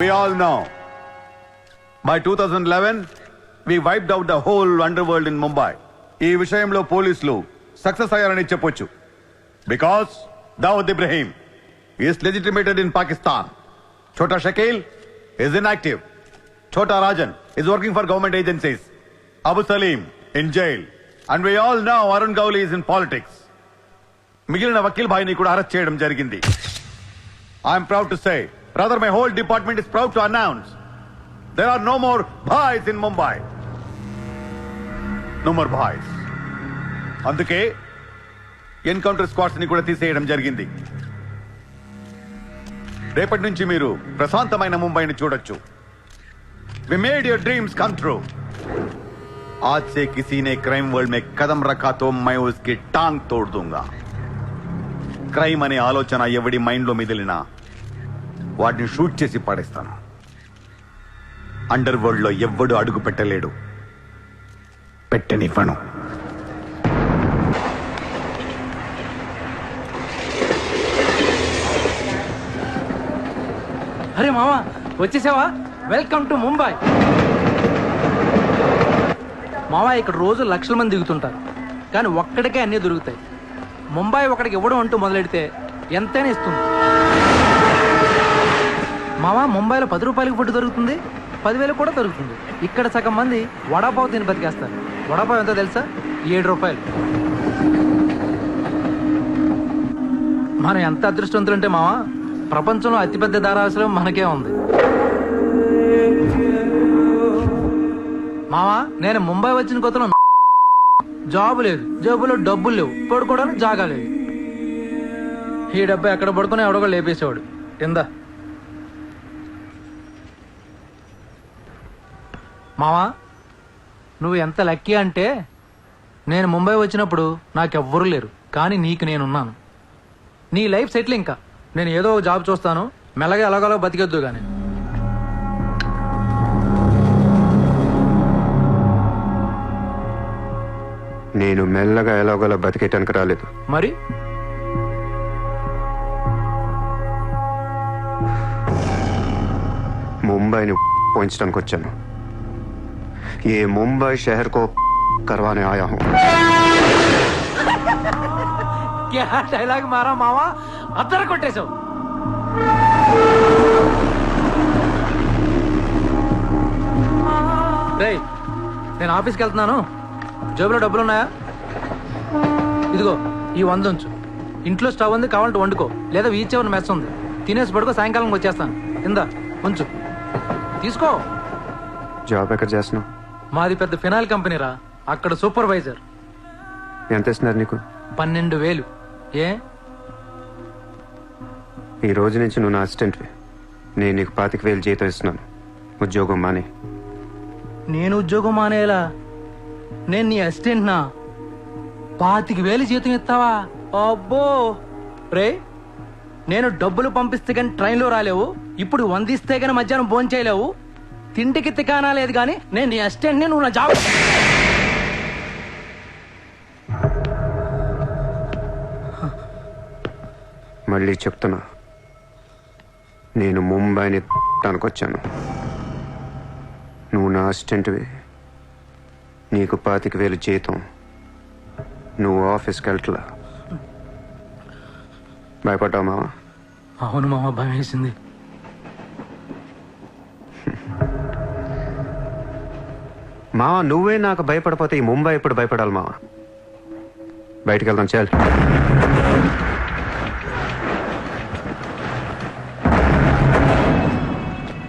We all know. By 2011, we wiped out the whole underworld in Mumbai. ఈ విషయంలో పోలీసులు success అయ్యారని చెప్పొచ్చు. Because Dawood Ibrahim is legitimated in Pakistan Chhota Shakeel is in active Chhota Rajan is working for government agencies Abu Salim in jail and we all know Arun Gawli is in politics మిగిలిన వకీల్ భాయ్ని కూడా arrest చేయడం జరిగింది. I'm proud to say rather my whole department is proud to announce, there are no more bhais in Mumbai. No more bhais. అందుకే encounter squads ని కూడా తీసేయడం జరిగింది రేపటి నుంచి మీరు ప్రశాంతమైన ముంబైని చూడొచ్చు we made your dreams come true आज से किसी ने क्राइम वर्ल्ड में कदम रखा तो मैं उसकी टांग तोड़ दूंगा క్రైమ్ అనే ఆలోచన ఎవడి మైండ్లో మిదిలినా వాటిని షూట్ చేసి పాడేస్తాను. అండర్ వరల్డ్లో ఎవ్వడు అడుగు పెట్టలేడు. పెట్టనివ్వను. అరే మామ వచ్చేసావా? వెల్కమ్ టు ముంబై మామ ఇక్కడ రోజు లక్షల మంది దిగుతుంటారు. కానీ ఒక్కడికే అన్నీ దొరుకుతాయి. ముంబై ఒకడికి ఇవ్వడం అంటూ మొదలెడితే ఎంతైనా ఇస్తుంది. మామ ముంబైలో పది రూపాయలకి ఫుడ్ దొరుకుతుంది పదివేలు కూడా దొరుకుతుంది. ఇక్కడ సగం మంది వడాపావు తిని బతికేస్తారు. వడాపావు ఎంతో తెలుసా? ఏడు రూపాయలు. మనం ఎంత అదృష్టవంతులంటే మావా ప్రపంచంలో అతిపెద్ద ధారావాసలం మనకే ఉంది. మావా నేను ముంబై వచ్చిన కొత్తలో జాబ్ లేదు. జేబులో డబ్బులు లేవు. పడుకోవడానికి జాగా లేదు. ఈ డబ్బా ఎక్కడ పడుకుని ఎవడో లేపేసేవాడు. కింద మావా నువ్వు ఎంత లక్కీ అంటే నేను ముంబై వచ్చినప్పుడు నాకెవ్వరూ లేరు కానీ నీకు నేనున్నాను. నీ లైఫ్ సెటిల్ ఇంకా. నేను ఏదో ఒక జాబ్ చూస్తాను మెల్లగా ఎలాగోలా బతికొద్దు కానీ నేను మెల్లగా ఎలాగోలా బతికేటానికి రాలేదు. మరి? ముంబైని పోయించడానికి వచ్చాను ఏ ముంబై షహర్ కో करवाने आया हूँ క్యా డైలాగ్ మారా మావా అద్దరు కొట్టేశావు రేయ్ నేను ఆఫీస్కి వెళ్తున్నాను జేబులో డబ్బులు ఉన్నాయా ఇదిగో ఈ వంద ఉంచు ఇంట్లో స్టవ్ ఉంది కావాలంటే వండుకో లేదా వీచ్ ఎవరి మెస్ ఉంది తినేసి పడుకో సాయంకాలం వచ్చేస్తాను కింద ఉంచు తీసుకో జాబ్ ఎక్కడ చేస్తున్నావు మాది పెద్ద ఫినాయిల్ కంపెనీరా అక్కడ సూపర్వైజర్. ఎంత ఇస్తున్నారు నీకు? పన్నెండు వేలు. ఏ? ఈ రోజు నుంచి నువ్వు నా అసిస్టెంట్వి. నేను నీకు పాతిక వేలు జీతం ఇస్తున్నాను. ఉద్యోగం మాని. నేను ఉద్యోగం మానేలా? నేను నీ అసిస్టెంట్ నా పాతికి వేలు జీతం ఇస్తావా? అబ్బో! రే నేను డబ్బులు పంపిస్తే కానీ ట్రైన్లో రాలేవు. ఇప్పుడు వందిస్తే కానీ మధ్యాహ్నం భోజనం చేయలేవు తిండికి తికానా లేదు కానీ నేను నీ అసిస్టెంట్ని నువ్వు నా జాబ్ మళ్ళీ చెప్తున్నా. నేను ముంబైని తనకొచ్చాను. నువ్వు నా అసిస్టెంట్వి. నీకు పాతిక వేలు జీతం. నువ్వు ఆఫీస్కి వెళ్ళట్లా భయపడ్డావు మావా? అవును మామ భయం వేసింది. మావా నువ్వే నాకు భయపడిపోతే ఈ ముంబై ఎప్పుడు భయపడాలి మావా? బయటికి వెళ్దాం చాలు.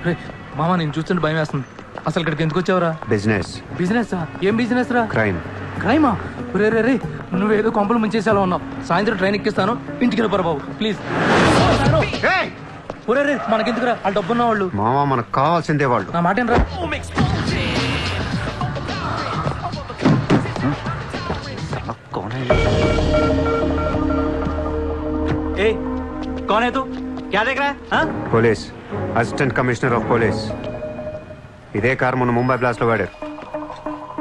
రే మామ నేను చూస్తుంటే భయం వేస్తుంది. అసలు ఇక్కడికి ఎందుకు వచ్చావురా? బిజినెస్. బిజినెస్? ఏం బిజినెస్ రా? క్రైమ్. క్రైమా? రే రే రే నువ్వేదో కొంపలు ముంచేసేలా ఉన్నావు. సాయంత్రం ట్రైన్ ఎక్కిస్తాను. ఇంటికి వెళ్ళిపోరా బాబు ప్లీజ్. ఒరే రే మనకెందుకురా? వాళ్ళు డబ్బున్న వాళ్ళు మావా మనకు కావాల్సిందే వాళ్ళు. నా మాట ఏంట్రా कौन है तू क्या देख रहा है हाँ? Police assistant commissioner of police ఇదే కార్ మొన్న ముంబై బ్లాస్ట్ లో వాడారు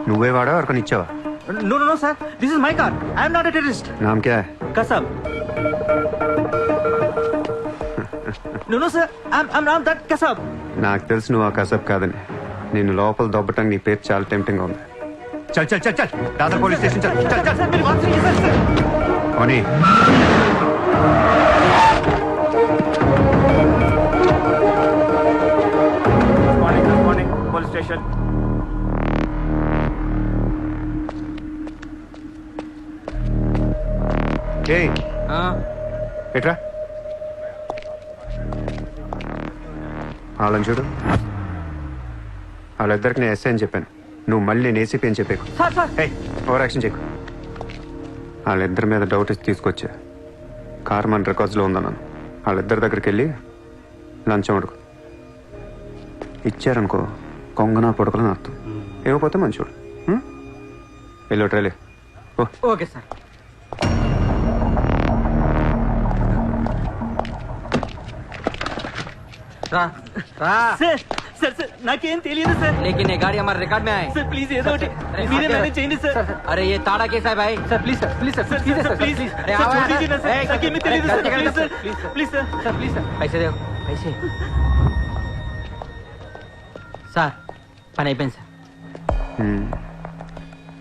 నువ్వే వాడా ఎవరికని ఇచ్చావా no no no sir this is my car I am not a terrorist నామ్ క్యా कसम no no sir I am I am not that कसम నాకు తెలుసు నువ్వు ఆ కసబ్ కాదని నేను లోపల దొబ్బటానికి నీ పేరు చాలా టెంప్టింగ్ ఉంది చల్ చల్ చల్ చల్ దాదర్ పోలీస్ స్టేషన్ చల్ చల్ చల్ సార్ మీరు మార్చండి సార్ సార్ ఓనీ స్టేషన్ ఏయ్ ఎట్రా? వాళ్ళని చూడు. వాళ్ళిద్దరికి నేను ఎస్ఐ అని చెప్పాను. నువ్వు మళ్ళీ నేను ఏసీపీ అని చెప్పేకు. ఏయ్ ఓవర్ యాక్షన్ చెక్కు వాళ్ళిద్దరి మీద డౌట్ ఇచ్చి తీసుకొచ్చా. కార్ మన రికార్డ్స్లో ఉందన్నాను. వాళ్ళిద్దరి దగ్గరికి వెళ్ళి లంచం అడుగు. ఇచ్చారనుకో కొంగనా పొడకలని అర్థం ఇవ్వకపోతే మంచోడు ఉం? వెళ్ళు ట్రైలే ఓ ఓకే సార్ రా రా సార్ సార్ సార్ నాకేం తెలియదు సార్ लेकिन ये गाड़ी हमारे रिकॉर्ड में आए సార్ ప్లీజ్ ఏదో ఒకటి अरे మీరే हाँ, మేనేజ్ చేయండి సార్ सर, अरे ये ताड़ा कैसा है भाई sir please sir please sir sir, सीधे sir, sir please, please sir, छोड़ दीजिए ना, sir. ताकि मैं तेरी गलती तरफ से, कर please, please sir. Sir Please, sir. Sir please sir पैसे दो पैसे సార్ పని అయిపోయింది సార్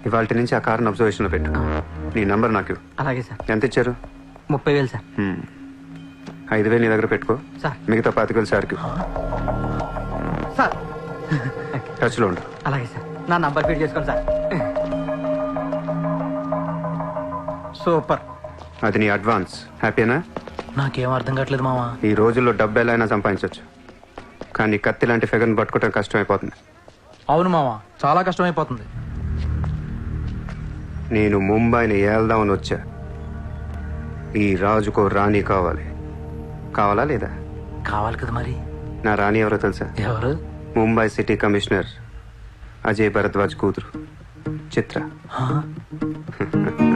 ఇవాళ నుంచి ఆ కార్ని అబ్జర్వేషన్లో పెట్టు. నీ నంబర్ నాకు. అలాగే సార్. ఎంత ఇచ్చారు? ముప్పై వేలు సార్. హ్మ్. ఐదు వేలు నీ దగ్గర పెట్టుకో. సార్. మిగతా పాతికలు సార్కి సార్. టచ్లో ఉండు. అలాగే సార్. నా నంబర్ ఫీడ్ చేసుకోండి సార్. సూపర్. అది నీ అడ్వాన్స్. హ్యాపీనా? నాకేం అర్థం కావట్లేదు మావా ఈ రోజుల్లో డబ్బు ఎలా అయినా సంపాదించవచ్చు కానీ కత్తి లాంటి ఫిగర్ని పట్టుకోవడం కష్టమైపోతుంది. అవును మావా చాలా కష్టమైపోతుంది. నేను ముంబైని ఏల్దామని వచ్చా. ఈ రాజుకో రాణి కావాలి. కావాలా లేదా? కావాలి కదా మరి. నా రాణి ఎవరో తెలుసా? ఎవరు? ముంబై సిటీ కమిషనర్ అజయ్ భరద్వాజ్ కూతురు. చిత్ర.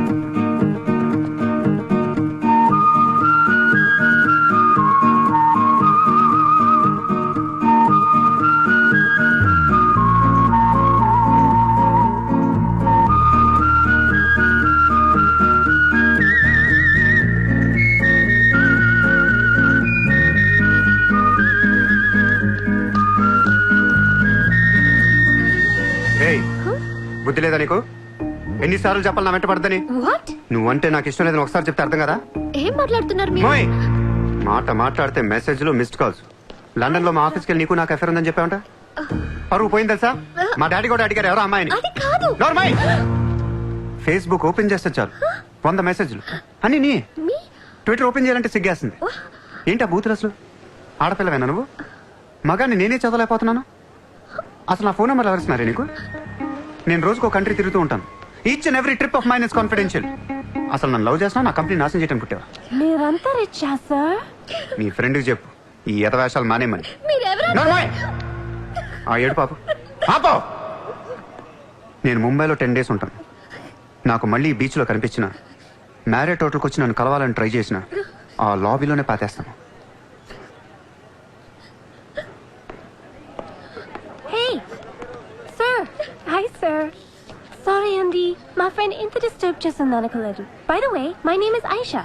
లేదా నీకు? ఎన్నిసార్లు చెప్పాలి నా వెంట పడద్దని? వాట్ నువ్వంటే నాకు ఇష్టం లేదని ఒకసారి చెప్తే అర్థం కదా? ఏం మాట్లాడుతున్నారు మీరు? మోయ్! మాట మాట్లాడితే మెసేజ్లు మిస్డ్ కాల్స్ లండన్లో మా ఆఫీస్కి వెళ్ళి నీకు నాకు ఎఫర్ ఉందని చెప్పావంట? పరువు పోయింది తెలుసా? మా డాడీ కూడా అడిగారు ఎవరో అమ్మాయిని. అది కాదు. నోర్మై ఫేస్బుక్ ఓపెన్ చేస్తే చాలు. వంద మెసేజ్లు. అని నీ. మీ? ట్విట్టర్ ఓపెన్ చేయాలంటే సిగ్గేస్తుంది. ఏంటి ఆ బూతులు అసలు? ఆడపిల్లవేనా నువ్వు? మగాన్ని నేనే చదవలేకపోతున్నాను? అసలు నా ఫోన్ నెంబర్ ఎవరిస్తున్నారే నీకు? నేను రోజుకో కంట్రీ తిరుగుతూ ఉంటాను. Each and every trip of mine is confidential అసలు నన్ను లవ్ చేస్తున్నా నా కంపెనీ నాశనం చేయడం పుట్టావా? మీరంతా రిచ్చా సార్? నీ ఫ్రెండ్కి చెప్పు. ఈ ఎతవేషాలు మానేమని! ఆ ఏడు పాప. పాపో నేను ముంబైలో టెన్ డేస్ ఉంటాను. నాకు మళ్ళీ బీచ్లో కనిపించిన మ్యారేట్ హోటల్కి వచ్చి నన్ను కలవాలని ట్రై చేసిన ఆ లాబీలోనే పాతేస్తాను hey sir hi sir sorry అండి మా ఫ్రెండ్ ఇంత డిస్టర్బ్ చేస్తుంది అనుకోలేదు by the way my name is Aisha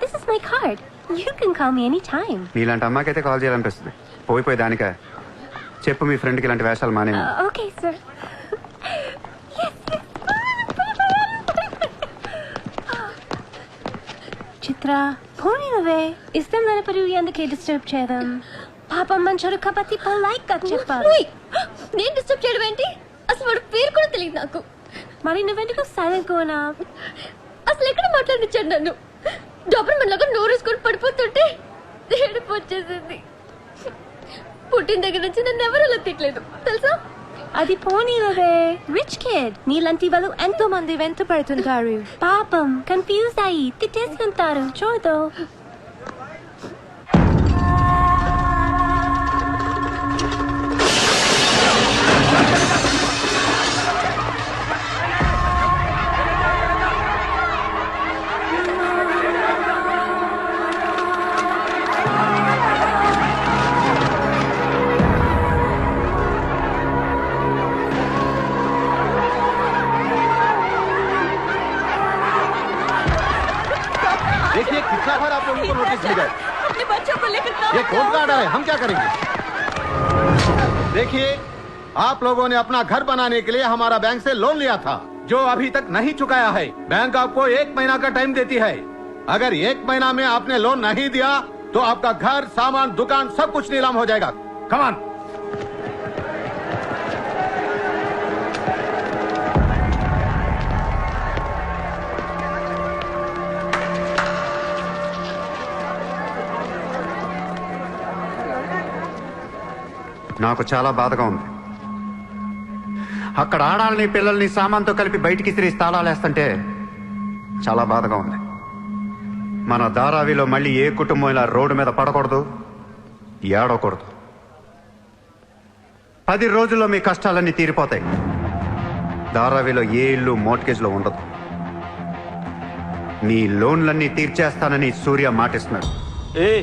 this is my card you can call me any time నీలాంటి అమ్మాయికైతే కాల్ చేయాలనిపిస్తుంది. పోయిపోయి దానిక చెప్పు మీ ఫ్రెండ్కి ఇలాంటి వేషాలు మానేమి. ఓకే సార్ చిత్ర పోనీనవే ఇష్టం లేనప్పుడు ఎందుకే డిస్టర్బ్ చేయడం పాపం మంచోడు కాబట్టి లైక్గా చెప్పాలి. నేను డిస్టర్బ్ చేయడం ఏంటి? అసలు వాడు పేరు కూడా తెలియదు నాకు. మరి నువ్వెందుకు సైలెంట్ కోనా అసలు ఎక్కడ మాట్లాడించాడు నన్ను? డబ్బులు మనలాగా నోరేసుకొని పడిపోతుంటే ఏడుపు వచ్చేసింది. పుట్టిన దగ్గర నుంచి నన్ను ఎవరు అలా తిట్టలేదు తెలుసా? అది పోనీనవే రిచ్ కిడ్ నీలాంటి వాళ్ళు ఎంతో మంది వెంట పడుతుంటారు. పాపం. కన్ఫ్యూజ్ అయ్యి తిట్టేసుకుంటారు. చూడు. देखिए कितना बार आप लोगों को नोटिस मिला है अपने बच्चों को लेकर ये कौन का आर्डर है हम क्या करेंगे? देखिए आप लोगों ने अपना घर बनाने के लिए हमारा बैंक से लोन लिया था जो अभी तक नहीं चुकाया है। बैंक आपको एक महीना का टाइम देती है। अगर एक महीना में आपने लोन नहीं दिया तो आपका घर सामान दुकान सब कुछ नीलाम हो जाएगा। कमान నాకు చాలా బాధగా ఉంది. అక్కడ ఆడాలని పిల్లల్ని సామాన్తో కలిపి బయటికి తిరిగి తాళాలేస్తుంటే చాలా బాధగా ఉంది. మన ధారావిలో మళ్ళీ ఏ కుటుంబం ఇలా రోడ్డు మీద పడకూడదు ఏడవకూడదు. పది రోజుల్లో మీ కష్టాలన్నీ తీరిపోతాయి. ధారావిలో ఏ ఇల్లు మోట్గేజ్లో ఉండదు. మీ లోన్లన్నీ తీర్చేస్తానని సూర్య మాటిస్తున్నాడు. ఏ